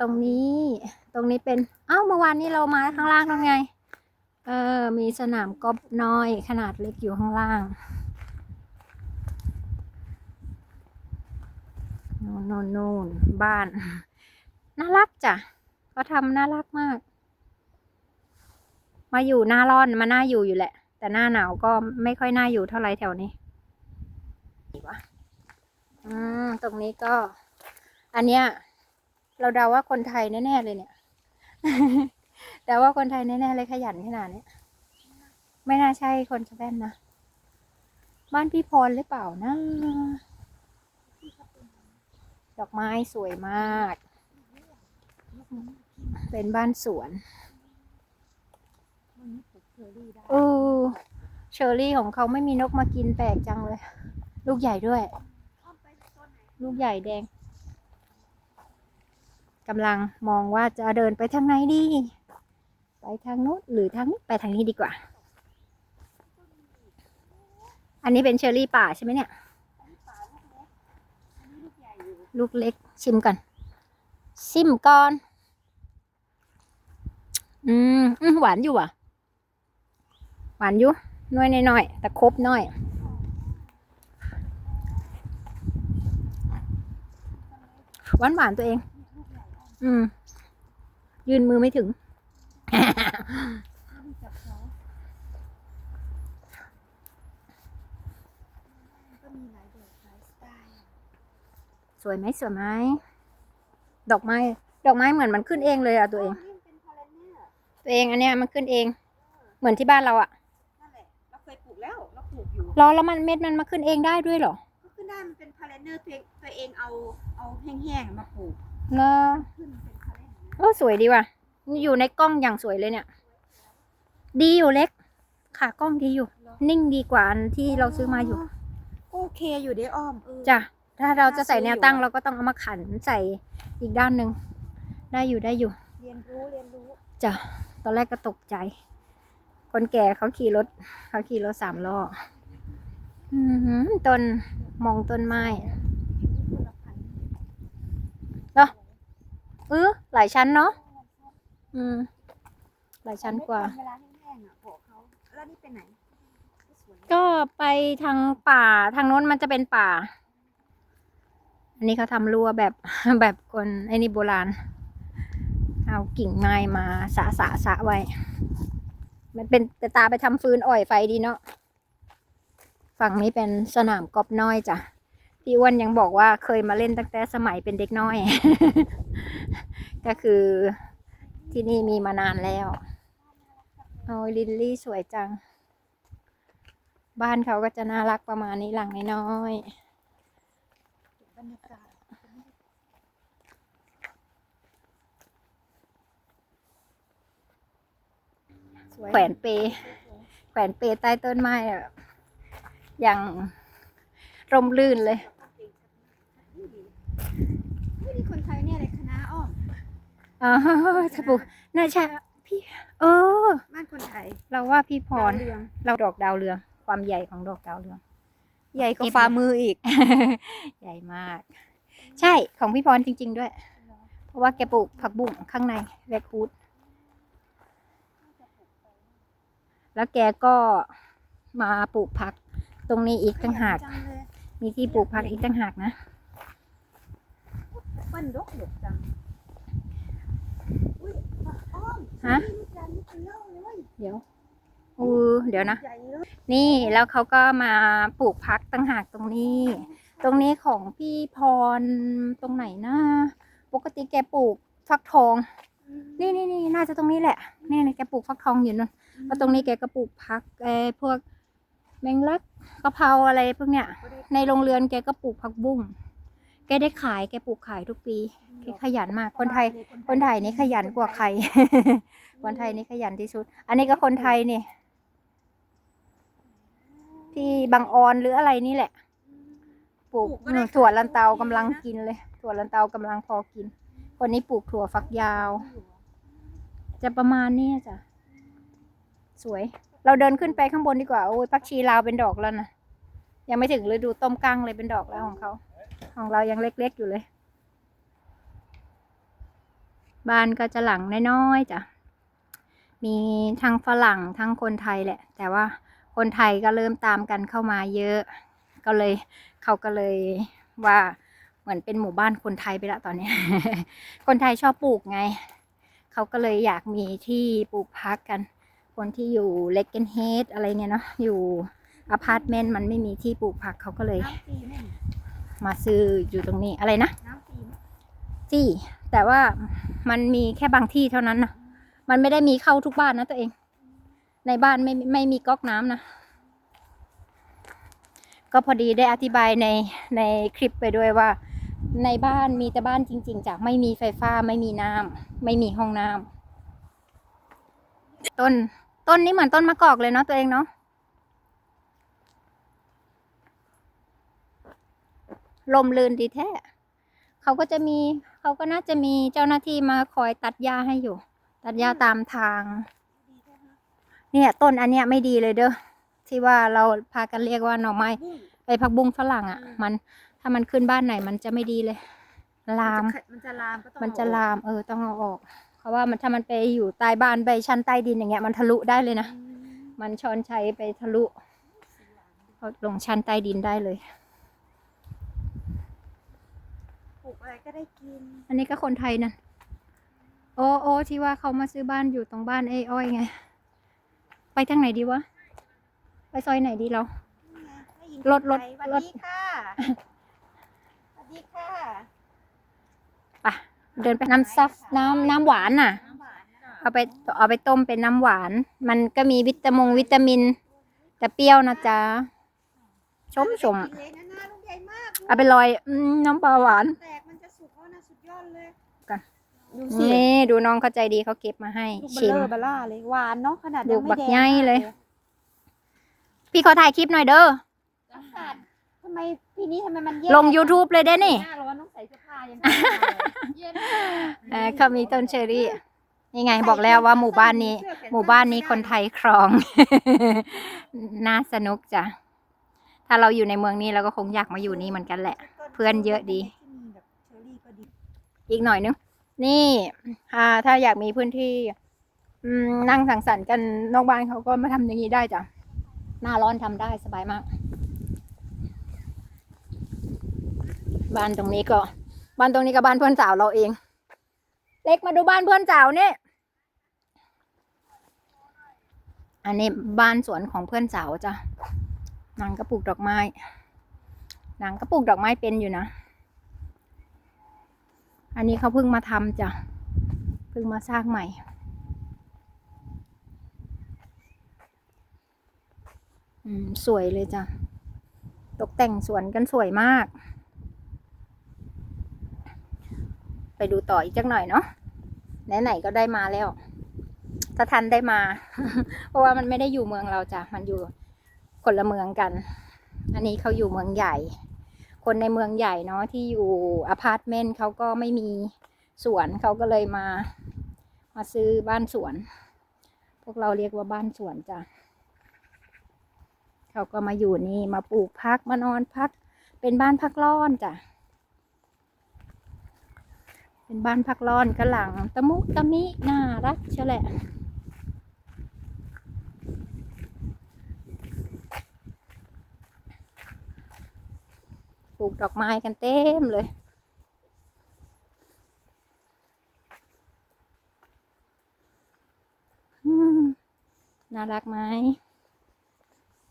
ตรงนี้ตรงนี้เป็น เอ้าเมื่อวานนี้เรามาข้างล่างนั่นไง เออ มีสนามกอล์ฟน้อยขนาดเล็กอยู่ข้างล่างโน่นโน่นน่นบ้าน น่ารักจ้ะเขาทำน่ารักมาก มาอยู่หน้าร้อนมาน่าอยู่อยู่แหละ แต่หน้าหนาวก็ไม่ค่อยน่าอยู่เท่าไหร่แถวนี้ดีวะอืมตรงนี้ก็ อันเนี้ย เราเดาว่าคนไทยแน่ๆเลยเนี่ยเดาว่าคนไทยแน่ๆเลยขยันขนาดนี้ไม่น่าใช่คนสแปนนะ บ้านพี่พรหรือเปล่านะ ดอกไม้สวยมาก เป็นบ้านสวนเชอรี่ได้เอเชอร์รี่ของเขาไม่มีนกมากินแปลกจังเลย ลูกใหญ่ด้วย ลูกใหญ่แดง กำลังมองว่าจะเดินไปทางไหนดี ไปทางนู้นหรือทางนี้ไปทางนี้ดีกว่า อันนี้เป็นเชอร์รี่ป่าใช่ไหมเนี่ย ลูกเล็กชิมก่อน ชิมก่อน อืมหวานอยู่อะ หวานอยู่น้อยหน่อยๆแต่ครบน้อยหวานหวานตัวเอง อ้อมอืม ยืนมือไม่ถึงลูกจับเขามันก็มีหลายแบบหลายสไตล์สวยไหมสวยไหมดอกไม้ ดอกไม้เหมือนมันขึ้นเองเลยอะตัวเองนี่มันเป็นพาราเนียตัวเองอันเนี้ยมันขึ้นเอง เหมือนที่บ้านเราอะนั่นแหละเราเคยปลูกแล้วเราปลูกอยู่รอแล้วมันเม็ดมันมาขึ้นเองได้ด้วยเหรอ ก็ขึ้นได้มันเป็นพาราเนียตัวเอง ตัวเองเอาเอาแห้งๆมาปลูกเลอขึ้นเป็นพาราเนียโอ้สวยดีว่ะ อยู่ในกล้องอย่างสวยเลยเนี่ย ดีอยู่เล็ก ขากล้องดีอยู่ นิ่งดีกว่าอันที่เราซื้อมาอยู่ โอเคอยู่เด้อ้อมเออจ้ะ ถ้าเราจะใส่น่าซื้อแนวอยู่ตั้งอะเราก็ต้องเอามาขันใส่อีกด้านหนึ่ง ได้อยู่ได้อยู่ เรียนรู้เรียนรู้จ้ะ ตอนแรกก็ตกใจ คนแก่เขาขี่รถ เขาขี่รถสามล้อ อือหือต้นมองต้นไม้ คนละพัน เออหลายชั้นเนาะอืม หลายชั้นกว่า เวลาแห้งๆอะบอกเขาแล้วนี่ไปไหนไปสวนก็ไปทางป่าทางโน้นมันจะเป็นป่า อันนี้เขาทำรั้วแบบแบบคนไอ้นี่โบราณ เอากิ่งไม้มาสะสะสะไว้ มันเป็นแต่ตาไปทำฟืนอ่อยไฟดีเนาะ ฝั่งนี้เป็นสนามกอล์ฟน้อยจ้ะ พี่อ้วนยังบอกว่าเคยมาเล่นตั้งแต่สมัยเป็นเด็กน้อย ก็คือที่นี่มีมานานแล้วโอ้ยลิลลี่สวยจัง บ้านเขาก็จะน่ารักประมาณนี้หลังน้อยบรรยากาศๆแขวนเป แขวนเปใต้ต้นไม้อะอย่างร่มรื่นเลย ไม่มีคนไทยเนี่ยเลยคณะอ้อมอ๋อถ้าปลูกน่าใช่พี่ เออ บ้านคนไทยเราว่าพี่พร ดาวเรืองเราดอกดาวเรือง ความใหญ่ของดอกดาวเรือง ใหญ่กว่าฝ่ามืออีก ใหญ่มาก ใช่ของพี่พรจริง ๆ ด้วย เพราะว่าแกปลูกผักบุ้งข้างในแรดฮูดแล้วแกก็มาปลูกผักตรงนี้อีกต่างหาก จังเลย มีที่ปลูกผักอีกต่างหากนะเปิ้น ดกดกจังอุ้ยอ้อมฮะนี่จานนี่เป็นเล่าเลยเดี๋ยวอือเดี๋ยวนะ ใหญ่เลยนี่แล้วเขาก็มาปลูกพักต่างหากตรงนี้ ตรงนี้ของพี่พรตรงไหนนะปกติแกปลูกฟักทอง นี่นี่นี่น่าจะตรงนี้แหละนี่นี่แกปลูกฟักทองอยู่นั่นแล้วตรงนี้แกก็ปลูกพักเออพวกแมงลักกะเพราอะไรพวกเนี้ย ในโรงเรือนแกก็ปลูกผักบุ้ง แกได้ขายแกปลูกขายทุกปีแกขยันมาก คนไทย คนไทยนี่ขยันกว่าใคร คนไทยนี่ขยันที่สุด อันนี้ก็คนไทยนี่ ที่บางออนหรืออะไรนี่แหละ ปลูกอืมถั่วลันเตากำลังกินเลย ถั่วลันเตากำลังพอกิน คนนี้ปลูกถั่วฝักยาว จะประมาณนี้จ้ะ สวย เราเดินขึ้นไปข้างบนดีกว่า โอ้ยผักชีลาวเป็นดอกแล้วนะ ยังไม่ถึงฤดูต้มกั้งเลยเป็นดอกแล้วของเขา ของเรายังเล็กๆอยู่เลย บ้านก็จะหลังน้อยๆจ้ะ มีทั้งฝรั่งทั้งคนไทยแหละ แต่ว่าคนไทยก็เริ่มตามกันเข้ามาเยอะ ก็เลยเขาก็เลยว่าเหมือนเป็นหมู่บ้านคนไทยไปละตอนนี้ คนไทยชอบปลูกไง เขาก็เลยอยากมีที่ปลูกพักกัน คนที่อยู่เลกเกนเฮดอะไรเงี้ยเนาะ อยู่อพาร์ตเมนต์มันไม่มีที่ปลูกผักเขาก็เลย มมาซื้ออยู่ตรงนี้อะไรนะน้ำฟรีไหมจี้แต่ว่ามันมีแค่บางที่เท่านั้นนะมันไม่ได้มีเข้าทุกบ้านนะตัวเอง ในบ้านไม่ไม่มีก๊อกน้ำนะ ก็พอดีได้อธิบายในในคลิปไปด้วยว่า ในบ้านมีแต่บ้านจริง ๆจ้ะไม่มีไฟฟ้าไม่มีน้ำไม่มีห้องน้ำต้นต้นนี้เหมือนต้นมะกอกเลยเนาะตัวเองเนาะ ลมลื่นดีแท้เขาก็จะมีเขาก็น่าจะมีเจ้าหน้าที่มาคอยตัดหญ้าให้อยู่ ตัดหญ้าตามทางดีแท้ฮะเนี่ยต้นอันเนี้ยไม่ดีเลยเด้อที่ว่าเราพากันเรียกว่าหน่อไม้บุ้งไอ้ผักบุ้งฝรั่งอะอืมมันถ้ามันขึ้นบ้านไหนมันจะไม่ดีเลยลาม มันจะลามก็ต้องมันจะเอออกลาม เออต้องเอาออก เพราะว่ามันถ้ามันไปอยู่ใต้บ้านไปชั้นใต้ดินอย่างเงี้ย มันทะลุได้เลยนะอืมมันชอนชัยไปทะลุเขาลงชั้นใต้ดินได้เลย ปลูกอะไรก็ได้กิน อันนี้ก็คนไทยนะโอ้โอ้ที่ว่าเขามาซื้อบ้านอยู่ตรงบ้านไอ้อ้อยไง ไปทางไหนดีวะ ไปซอยไหนดีเรา นี่ไงได้ยินรถรถไทยสวัสรถดีค่ะสวัสดีค่ะไปเดินไปน้ำซับน้ำน้ำหวานน่ะ น้ำหวานน่ะเอาไปเอาไปต้มเป็นน้ำหวาน มันก็มีวิตามงวิตามิน แต่เปรี้ยวนะจ๊ะชมชมกินเลยนะหน้าลูกใหญ่มากเอาไปลอยอืมน้ำปลาหวาน แต กันดูสินี่ดูน้องเข้าใจดีเขาเก็บมาให้ลูกเบชิมลอเบล่าเลยหวานเนาะขนาดลูยังกไม่บักแดงใหญ่มากเลย พี่ขอถ่ายคลิปหน่อยเด้ออากาศทำไมปีนี้ทำไมมันแย่ลง YouTube เลยเด้นี่หน้าร้อนต้องใส่เสื้อผ้ายังไงเย็นเออเขามีต้นเชอรี่นี่ไงบอกแล้วว่าหมู่บ้านนี้ หมู่บ้านนี้คนไทยครอง น่าสนุกจ้ะ ถ้าเราอยู่ในเมืองนี้เราก็คงอยากมาอยู่นี่เหมือนกันแหละ เพื่อนเยอะดี ที่มีแบบเชอรี่ก็ดี อีกหน่อยนึงนี่อ่าถ้าอยากมีพื้นที่นั่งสังสรรค์กันนอกบ้านเขาก็มาทำอย่างนี้ได้จ้ะหน้าร้อนทำได้สบายมาก บ้านตรงนี้ก็ บ้านตรงนี้ก็บ้านเพื่อนสาวเราเอง เล็กมาดูบ้านเพื่อนสาวนี่อันนี้บ้านสวนของเพื่อนสาวจ้ะนางก็ปลูกดอกไม้นางก็ปลูกดอกไม้เป็นอยู่นะ อันนี้เขาเพิ่งมาทำจ้ะ เพิ่งมาสร้างใหม่ สวยเลยจ้ะ ตกแต่งสวนกันสวยมาก ไปดูต่ออีกจักหน่อยเนาะ ไหนๆก็ได้มาแล้ว ถ้าทันได้มา เพราะว่ามันไม่ได้อยู่เมืองเราจ้ะ มันอยู่คนละเมืองกัน อันนี้เขาอยู่เมืองใหญ่ คนในเมืองใหญ่เนาะที่อยู่อพาร์ตเมนต์เขาก็ไม่มีสวนเขาก็เลยมา มาซื้อบ้านสวน พวกเราเรียกว่าบ้านสวนจ้ะเขาก็มาอยู่นี่มาปลูกพักมานอนพัก เป็นบ้านพักร้อนจ้ะเป็นบ้านพักร้อนกระหลังตะมุตะมิน่ารักเชียวแหละ ปลูกดอกไม้กันเต็มเลย น่ารักไหม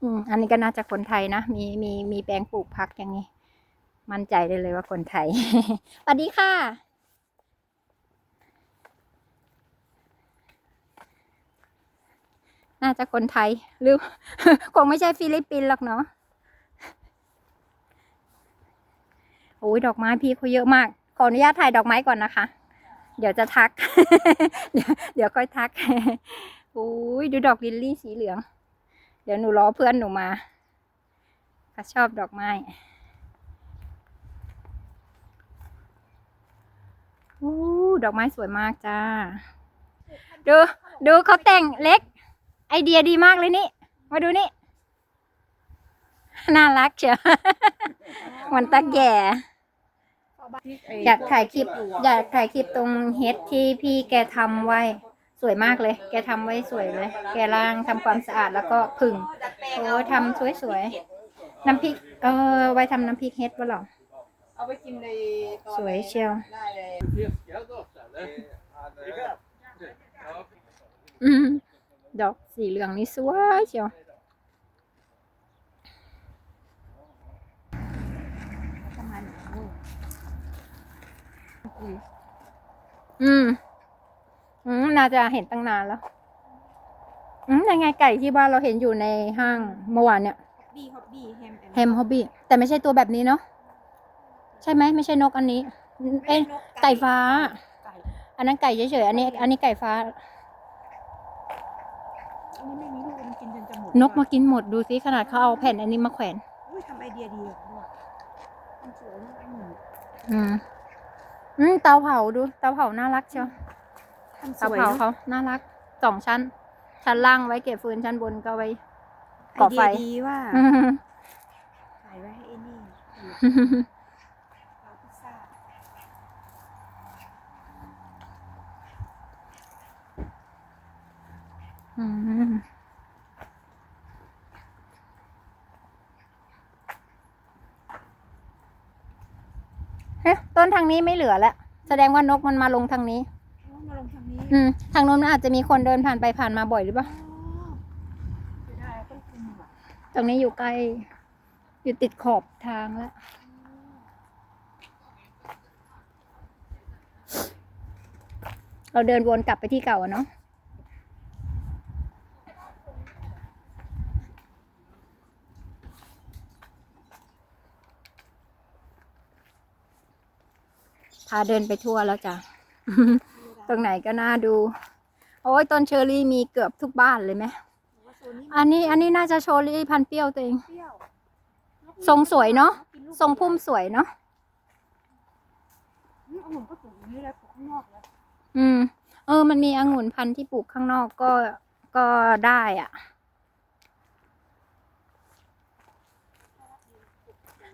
อืมอันนี้ก็น่าจะคนไทยนะ มีมีมีแปลงปลูกผักอย่างนี้ มั่นใจได้เลยว่าคนไทย สวัสดีค่ะ น่าจะคนไทยหรือ คงไม่ใช่ฟิลิปปินส์หรอกเนาะ โอ้ยดอกไม้พี่เขาเยอะมาก ขออนุญาตถ่ายดอกไม้ก่อนนะคะ เดี๋ยวจะทัก เดี๋ยวเดี๋ยวค่อยทักโอ้ยดูดอกลิลลี่สีเหลือง เดี๋ยวหนูรอเพื่อนหนูมาเขาชอบดอกไม้โอ้ดอกไม้สวยมากจ้า ดูดูเขาแต่งเล็ก ไอเดียดีมากเลยนี่ มาดูนี่ น่ารักเชียวมันตาแก่ อยากถ่ายคลิป อยากถ่ายคลิปตรงเฮดที่พี่แกทำไว้สวยมากเลย แกทำไว้สวยเลย แกล้างทำความสะอาดแล้วก็ผึ่งโอ้ทำสวยๆ น้ำพริก เออ ไว้ทำน้ำพริกเฮดวะหรอเอาไปกินในสวยเชียวอืมดอกสีเหลืองนี่สวยเชียว ประมาณนี้ อืม อืม น่าจะเห็นตั้งนานแล้ว อืมยังไงไก่ที่บ้านเราเห็นอยู่ในห้างเมื่อวานเนี่ยบี้ฮอบบี้แฮมแฮมฮอบบี้แต่ไม่ใช่ตัวแบบนี้เนาะ ใช่ไหม ไม่ใช่นกอันนี้ เอ้ยไก่ฟ้าไก่อันนั้นไก่เฉยๆ อันนี้ อันนี้ไก่ฟ้าอันนี้ไม่มีลูกมันกินจนจะหมดนกมากินหมดดูสิขนาดเขาเอาแผ่นอันนี้มาแขวนอุ้ยทำไอเดียดีอะด้วยมันสวยมากเหมือนอืม อืมเตาเผาดู เตาเผาน่ารักเชียวทำสเตาวยเผาเนอะเขาน่ารักสองชั้น ชั้นล่างไว้เก็บฟืนชั้นบนก็ไว้ไอก่อไฟเดียดีว่าอืมขายไว้ให้ไอ้นี่เราพิซซ่าอืมเฮ้ยต้ นทางนี้ไม่เหลือแล้วแสดงว่านกมันมาลงทางนี้โอ้มาลงทางนี้อืมทางโน้นมันอาจจะมีคนเดินผ่านไปผ่านมาบ่อยหรือเปล่าอ๋อเสียดายต้องคุมอะตรงนี้อยู่ใกล้ อยู่ติดขอบทางแล้ว เราเดินวนกลับไปที่เก่าอะเนาะ พาเดินไปทั่วแล้วจ้ะ ตรงไหนก็น่าดู โอ้ยต้นเชอรี่มีเกือบทุกบ้านเลยไหมว่าโซนนี้อันนี้อันนี้น่าจะโชรี่พันธุ์เปรี้ยวตัวเองเปรี้ยวทรงสวยเนอะกิลูกทรงพุ่มสวยเนาะอืมองุ่นก็ปลูกอย่างนี้เลยปลูกข้างนอกแล้วอืม เออ มันมีองุ่นพันธุ์ที่ปลูกข้างนอกก็ก็ได้อะ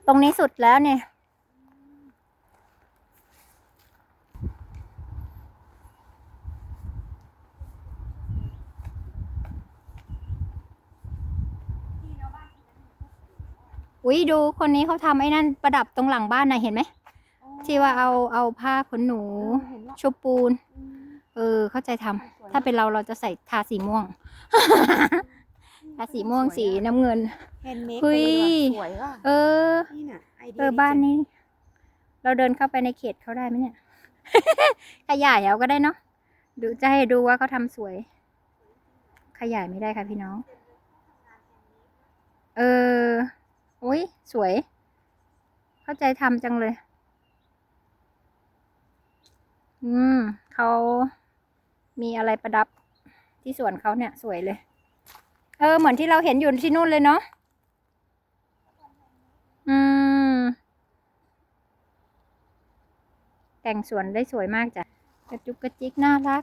ตรงนี้สุดแล้วเนี่ย อุ้ยดูคนนี้เขาทำไอ้นั่นประดับตรงหลังบ้านนะเห็นไหมที่ว่าเอาเอาผ้าขนหนูเห็นว่าชุบปูน อืมเออ เข้าใจทำสวยถ้าเป็นเราเราจะใส่ทาสีม่วง ทาสีม่วงสีน้ำเงิน แฮนด์เมดเฮ้ย สวยว่ะเออ นี่น่ะไอเดียเออดีบ้านจังนี้ เราเดินเข้าไปในเขตเขาได้ไหมเนี่ย ขยายเอาก็ได้เนาะดูจะให้ดูว่าเขาทำสวย ขยายไม่ได้ค่ะพี่น้อง เออ โอ้ยสวย เข้าใจทำจังเลย อืมเขามีอะไรประดับที่สวนเขาเนี่ยสวยเลย เออ เหมือนที่เราเห็นอยู่ที่นู่นเลยเนาะอืม แต่งสวนได้สวยมากจ้ะกระจุกกระจิกน่ารัก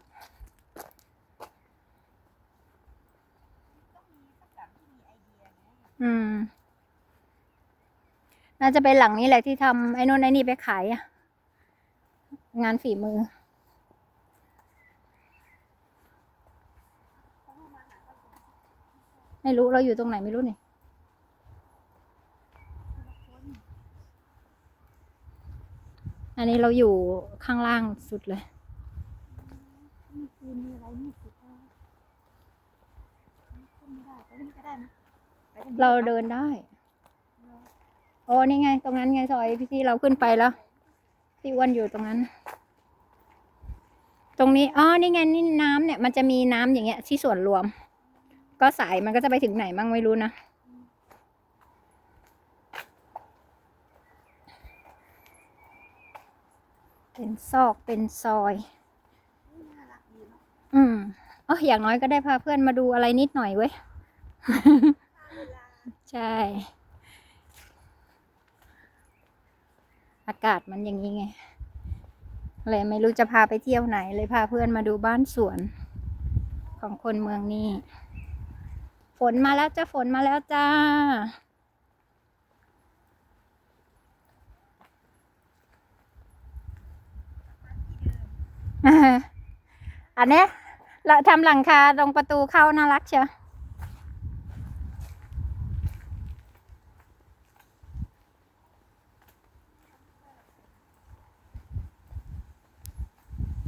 อืม น่าจะเป็นหลังนี้แหละที่ทำไอ้นู่นไอ้นี่ไปขายอะงานฝีมือ ไม่รู้เราอยู่ตรงไหนไม่รู้นี่อันนี้เราอยู่ข้างล่างสุดเลยมีอะไรมีสุดยอดขึ้นไม่ได้ไปนี่ก็ได้นะไปตงนี้เราเดินได้ โอ้นี่ไง ตรงนั้นไงซอยพี่ที่เราขึ้นไปแล้ว พี่อ้วนอยู่ตรงนั้น ตรงนี้อ๋อนี่ไงนี่น้ำเนี่ย มันจะมีน้ำอย่างเงี้ย ที่ส่วนรวม ก็สายมันก็จะไปถึงไหนมั่งไม่รู้นะเป็นซอกเป็นซอย อืมอ๋ออย่างน้อยก็ได้พาเพื่อนมาดูอะไรนิดหน่อยเว้ย ใช่ อากาศมันอย่างนี้ไง เลยไม่รู้จะพาไปเที่ยวไหน เลยพาเพื่อนมาดูบ้านสวน ของคนเมืองนี่ ฝนมาแล้วจ้าฝนมาแล้วจ้า อันเนี้ยเราทำหลังคาตรงประตูเข้าน่ารักเชียว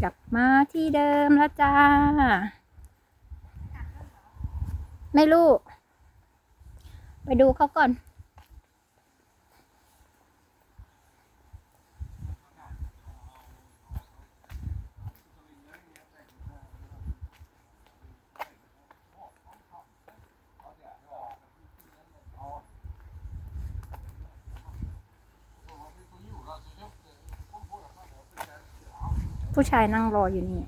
กลับมาที่เดิมแล้วจ้า ไม่รู้ ไปดูเขาก่อน ชายนั่งรออยู่นี่